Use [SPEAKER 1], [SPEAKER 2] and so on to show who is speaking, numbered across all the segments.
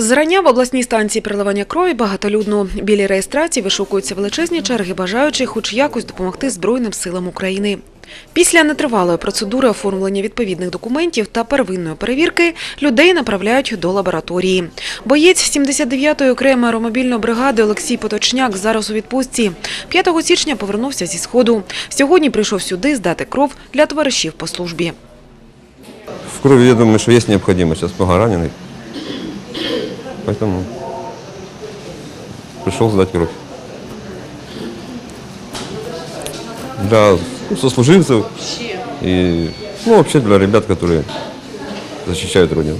[SPEAKER 1] Зрання в обласній станції переливання крові багатолюдно. Біля реєстрації вишукуються величезні черги бажаючих хоч якось допомогти Збройним силам України. Після нетривалої процедури оформлення відповідних документів та первинної перевірки людей направляють до лабораторії. Боєць 79-ї окремої аеромобільної бригади Олексій Поточняк зараз у відпустці. 5 січня повернувся зі Сходу. Сьогодні прийшов сюди здати кров для товаришів по службі.
[SPEAKER 2] В крови, я думаю, что есть необходимость. Сейчас много раненый. Поэтому пришел сдать кровь. Для ну, сослуживцев и ну, вообще для ребят, которые защищают Родину.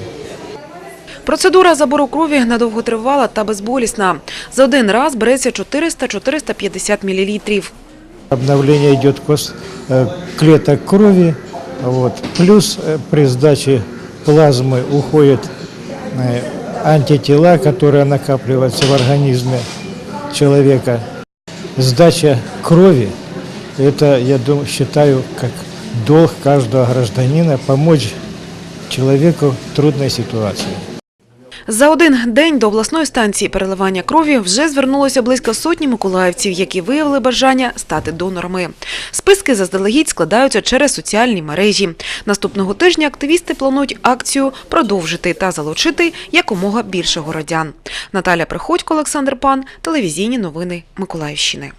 [SPEAKER 1] Процедура забору крові надовго тривала та безболісна. За один раз береться 400-450 мл.
[SPEAKER 3] Обновление идет кос- э, клеток крови, вот. плюс э, при сдаче плазмы уходят э, антитела, которые накапливаются в организме человека. Сдача крови – это, я думаю, считаю, как долг каждого гражданина помочь человеку в трудной ситуации.
[SPEAKER 1] За один день до обласної станції переливання крові вже звернулося близько сотні миколаївців, які виявили бажання стати донорами. Списки заздалегідь складаються через соціальні мережі. Наступного тижня активісти планують акцію продовжити та залучити якомога більше городян. Наталя Приходько, Олександр Пан, телевізійні новини Миколаївщини.